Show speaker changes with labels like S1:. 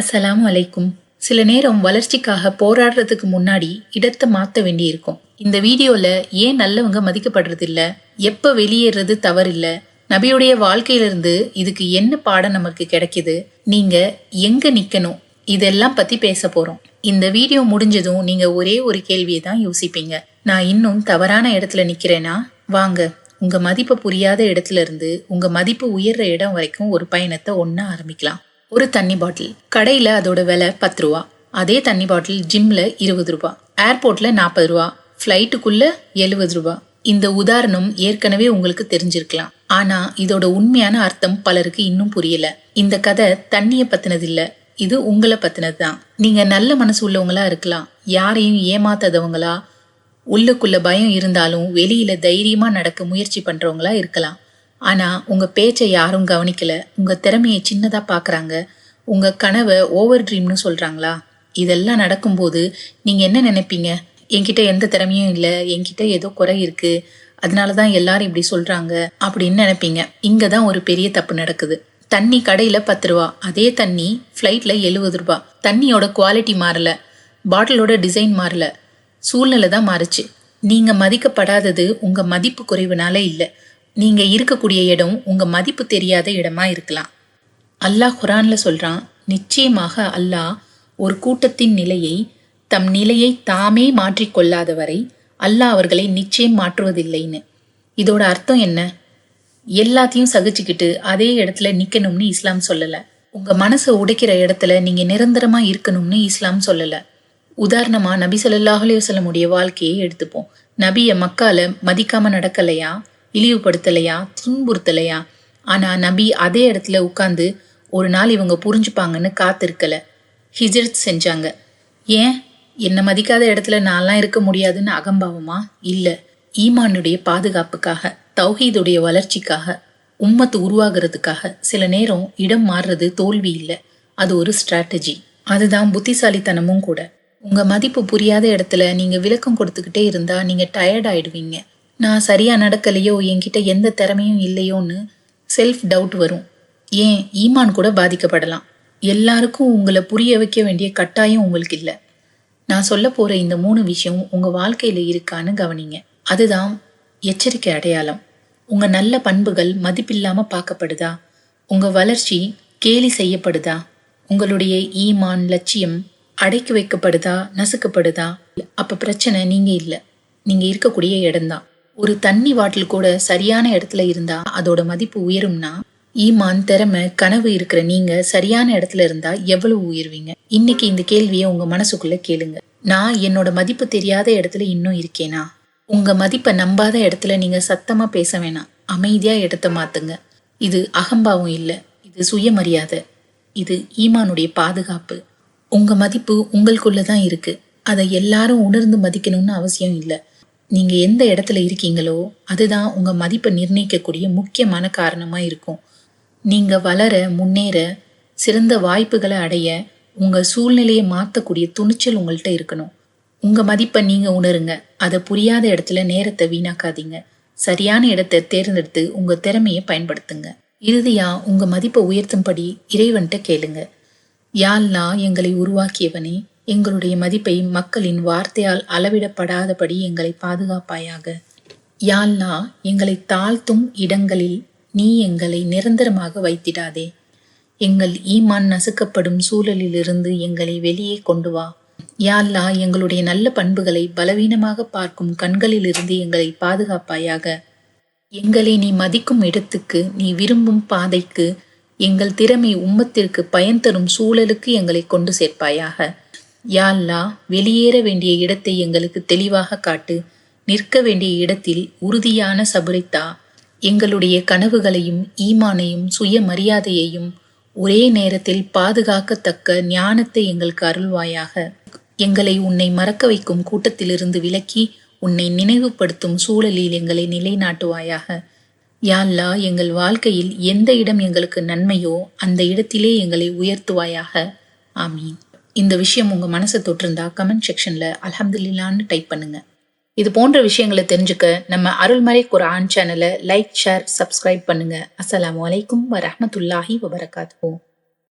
S1: அஸ்ஸலாமு அலைக்கும். சில நேரம் வளர்ச்சிக்காக போராடுறதுக்கு முன்னாடி இடத்தை மாற்ற வேண்டியிருக்கும். இந்த வீடியோவில் ஏன் நல்லவங்க மதிக்கப்படுறது இல்லை எப்போ வெளியேறது தவறில்லை? நபியுடைய வாழ்க்கையிலிருந்து இதுக்கு என்ன பாடம் நமக்கு கிடைக்குது? நீங்கள் எங்கே நிற்கணும் இதெல்லாம் பற்றி பேச போகிறோம் இந்த வீடியோ முடிஞ்சதும் நீங்கள் ஒரே ஒரு கேள்வியை தான் யோசிப்பீங்க. நான் இன்னும் தவறான இடத்துல நிற்கிறேன்னா வாங்க உங்கள் மதிப்பு புரியாத இடத்துல இருந்து உங்கள் மதிப்பு உயர்ற இடம் வரைக்கும் ஒரு பயணத்தை ஒன்றா ஆரம்பிக்கலாம். ஒரு தண்ணி பாட்டில். கடையில் அதோட விலை பத்து ரூபா. அதே தண்ணி பாட்டில் ஜிம்ல இருபது ரூபா. ஏர்போர்ட்ல நாற்பது ரூபா. ஃப்ளைட்டுக்குள்ள எழுபது ரூபா. இந்த உதாரணம் ஏற்கனவே உங்களுக்கு தெரிஞ்சிருக்கலாம். ஆனா இதோட உண்மையான அர்த்தம் பலருக்கு இன்னும் புரியல. இந்த கதை தண்ணிய பத்தினது இல்ல இது உங்களை பத்தினது தான் நீங்க நல்ல மனசு உள்ளவங்களா இருக்கலாம். யாரையும் ஏமாத்தாதவங்களா உள்ளுக்குள்ள பயம் இருந்தாலும் வெளியில தைரியமா நடக்க முயற்சி பண்றவங்களா இருக்கலாம். ஆனால் உங்கள் பேச்சை யாரும் கவனிக்கல. உங்கள் திறமையை சின்னதாக பார்க்குறாங்க உங்கள் கனவை ஓவர் ட்ரீம்னு சொல்கிறாங்களா இதெல்லாம் நடக்கும்போது நீங்கள் என்ன நினைப்பீங்க? என்கிட்ட எந்த திறமையும் இல்லை. என்கிட்ட ஏதோ குறை இருக்குது அதனால தான் எல்லாரும் இப்படி சொல்கிறாங்க அப்படின்னு நினைப்பீங்க. இங்கே தான் ஒரு பெரிய தப்பு நடக்குது. தண்ணி கடையில் பத்து ரூபா. அதே தண்ணி ஃப்ளைட்டில் எழுபது ரூபா. தண்ணியோட குவாலிட்டி மாறல. பாட்டிலோட டிசைன் மாறல. சூழ்நிலை தான் மாறுச்சு. நீங்கள் மதிக்கப்படாதது உங்கள் மதிப்பு குறைவுனால இல்லை. நீங்கள் இருக்கக்கூடிய இடம் உங்கள் மதிப்பு தெரியாத இடமா இருக்கலாம். அல்லாஹ் குரான்ல சொல்கிறான் நிச்சயமாக அல்லாஹ் ஒரு கூட்டத்தின் நிலையை தம் நிலையை தாமே மாற்றிக்கொள்ளாத வரை அல்லாஹ் அவர்களை நிச்சயம் மாற்றுவதில்லைன்னு. இதோட அர்த்தம் என்ன? எல்லாத்தையும் சகிச்சுக்கிட்டு அதே இடத்துல நிற்கணும்னு இஸ்லாம் சொல்லலை. உங்கள் மனசை உடைக்கிற இடத்துல நீங்கள் நிரந்தரமாக இருக்கணும்னு இஸ்லாம் சொல்லலை. உதாரணமாக நபி சொல்லாஹ் அலைஹி வாழ்க்கையை எடுத்துப்போம். நபியை மக்கால மதிக்காமல் நடக்கலையா? இழிவுபடுத்தலையா? துன்புறுத்தலையா? ஆனால் நபி அதே இடத்துல உட்காந்து ஒரு நாள் இவங்க புரிஞ்சுப்பாங்கன்னு காத்திருக்கல. ஹிஜ்ரத் செஞ்சாங்க. ஏன்? என்னை மதிக்காத இடத்துல நான்லாம் இருக்க முடியாதுன்னு அகம்பாவமா? இல்லை. ஈமானுடைய பாதுகாப்புக்காக தௌஹீதுடைய வளர்ச்சிக்காக உம்மத்து உருவாகிறதுக்காக சில நேரம் இடம் மாறுறது தோல்வி இல்லை. அது ஒரு ஸ்ட்ராட்டஜி அதுதான் புத்திசாலித்தனமும் கூட. உங்கள் மதிப்பு புரியாத இடத்துல நீங்கள் விளக்கம் கொடுத்துக்கிட்டே இருந்தால் நீங்கள் டயர்ட் ஆயிடுவீங்க. நான் சரியாக நடக்கலையோ என்கிட்ட எந்த திறமையும் இல்லையோன்னு செல்ஃப் டவுட் வரும். ஏன்? ஈமான் கூட பாதிக்கப்படலாம். எல்லாருக்கும் உங்களை புரிய வைக்க வேண்டிய கட்டாயம் உங்களுக்கு இல்லை. நான் சொல்ல போகிற இந்த மூணு விஷயம் உங்கள் வாழ்க்கையில் இருக்கான்னு கவனிங்க. அதுதான் எச்சரிக்கை அடையாளம். உங்கள் நல்ல பண்புகள் மதிப்பில்லாமல் பார்க்கப்படுதா? உங்கள் வளர்ச்சி கேலி செய்யப்படுதா? உங்களுடைய ஈமான் லட்சியம் அடக்கி வைக்கப்படுதா? நசுக்கப்படுதா? அப்போ பிரச்சனை நீங்கள் இல்லை. நீங்கள் இருக்கக்கூடிய இடம்தான். ஒரு தண்ணி வாட்டில் கூட சரியான இடத்துல இருந்தா அதோட மதிப்பு உயரும்னா ஈமான் திறமை கனவு இருக்கிற நீங்க சரியான இடத்துல இருந்தா எவ்வளவு உயர்வீங்க? இன்னைக்கு இந்த கேள்வியை உங்க மனசுக்குள்ள கேளுங்க. நான் என்னோட மதிப்பு தெரியாத இடத்துல இன்னும் இருக்கேனா? உங்க மதிப்பை நம்பாத இடத்துல நீங்க சத்தமா பேச வேணாம். அமைதியா இடத்த மாத்துங்க. இது அகம்பாவம் இல்லை. இது சுயமரியாதை. இது ஈமானுடைய பாதுகாப்பு. உங்க மதிப்பு உங்களுக்குள்ள தான் இருக்கு. அதை எல்லாரும் உணர்ந்து மதிக்கணும்னு அவசியம் இல்லை. நீங்க எந்த இடத்துல இருக்கீங்களோ அதுதான் உங்க மதிப்பை நிர்ணயிக்கக்கூடிய முக்கியமான காரணமா இருக்கும். நீங்க வளர முன்னேற சிறந்த வாய்ப்புகளை அடைய உங்க சூழ்நிலையை மாற்றக்கூடிய துணிச்சல் உங்கள்கிட்ட இருக்கணும். உங்க மதிப்பை நீங்க உணருங்க. அதை புரியாத இடத்துல நேரத்தை வீணாக்காதீங்க. சரியான இடத்தை தேர்ந்தெடுத்து உங்க திறமையை பயன்படுத்துங்க. இறுதியா உங்க மதிப்பை உயர்த்தும்படி இறைவன்கிட்ட கேளுங்க. யாழ்லா எங்களை உருவாக்கியவனே எங்களுடைய மதிப்பை மக்களின் வார்த்தையால் அளவிடப்படாதபடி எங்களை பாதுகாப்பாயாக. யாழ்லா எங்களை தாழ்த்தும் இடங்களில் நீ எங்களை நிரந்தரமாக வைத்திடாதே. எங்கள் ஈமான் நசுக்கப்படும் சூழலிலிருந்து எங்களை வெளியே கொண்டு வா. யாழ்லா எங்களுடைய நல்ல பண்புகளை பலவீனமாக பார்க்கும் கண்களிலிருந்து எங்களை பாதுகாப்பாயாக. எங்களை நீ மதிக்கும் இடத்துக்கு நீ விரும்பும் பாதைக்கு எங்கள் திறமை உம்மத்திற்கு பயன் தரும் சூழலுக்கு எங்களை கொண்டு சேர்ப்பாயாக. யாழ்லா வெளியேற வேண்டிய இடத்தை எங்களுக்கு தெளிவாக காட்டு. நிற்க வேண்டிய இடத்தில் உறுதியான சபுரைத்தா எங்களுடைய கனவுகளையும் ஈமானையும் சுயமரியாதையையும் ஒரே நேரத்தில் பாதுகாக்கத்தக்க ஞானத்தை எங்களுக்கு அருள்வாயாக. எங்களை உன்னை மறக்க வைக்கும் கூட்டத்திலிருந்து விலக்கி உன்னை நினைவுபடுத்தும் சூழலில் எங்களை நிலைநாட்டுவாயாக. யாழ்லா எங்கள் வாழ்க்கையில் எந்த இடம் எங்களுக்கு நன்மையோ அந்த இடத்திலே எங்களை உயர்த்துவாயாக. ஆமீன். இந்த விஷயம் உங்கள் மனசை தொட்டிருந்தா கமெண்ட் செக்ஷனில் அலமதுல்லான்னு டைப் பண்ணுங்க. இது போன்ற விஷயங்களை தெரிஞ்சுக்க நம்ம அருள்மறை குரான் சேனலை லைக் ஷேர் சப்ஸ்கிரைப் பண்ணுங்க. அஸ்லாம் அலைக்கும் வரமத்துல்லாஹி வபரகாத்துவோம்